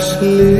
Ashley.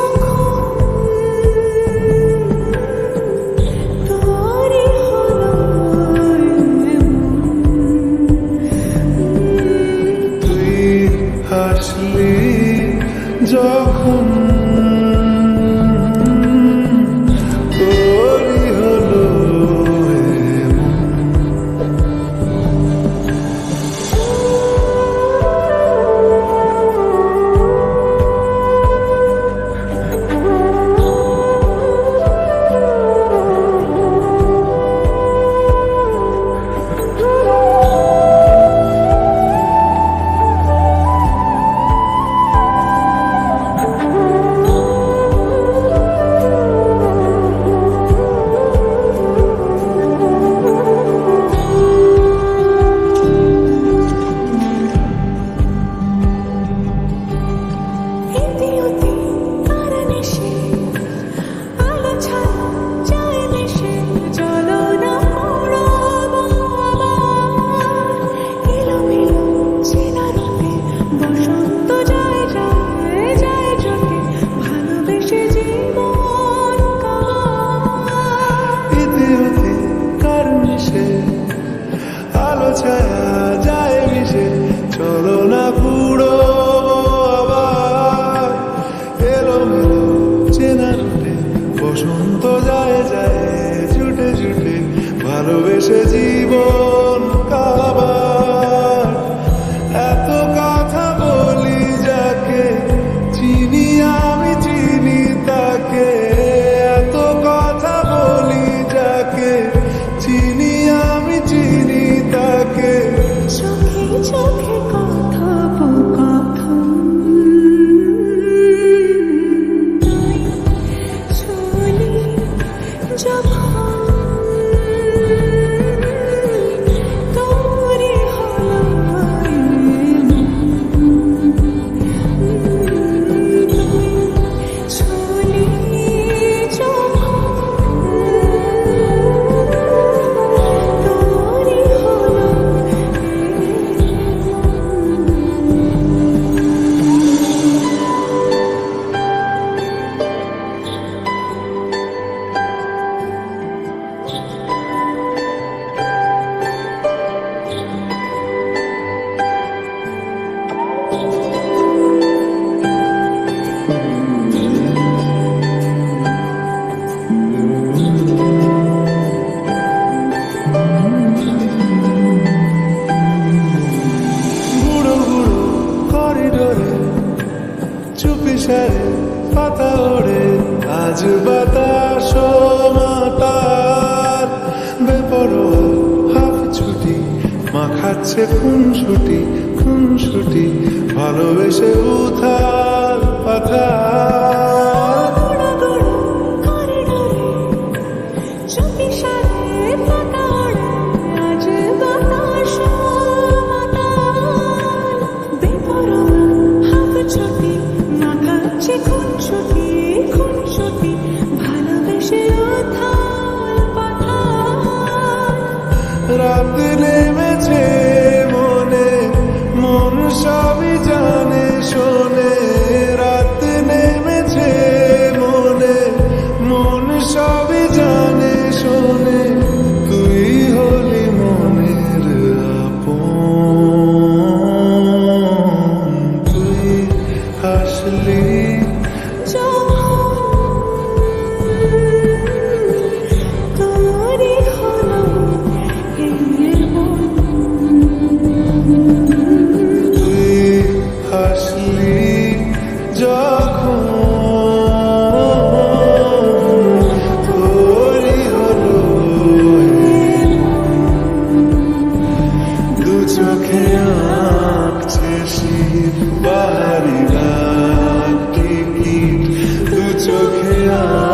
বাঁচলে যখন চেনা করে বসন্ত যায় যায় ছুটে ছুটে ভালোবেসে জীবন আজ বাতাস ছুটি মাখাচ্ছে খুন ছুটি খুন ছুটি ভালোবেসে উথাল পাথাল রাত নেমেছে মনে, মন সবই জানে, শোনে। রাত নেমেছে মনে, মন সবই জানে, শোনে। তুই হলি মনের আপন। তুই হাসলি Oh.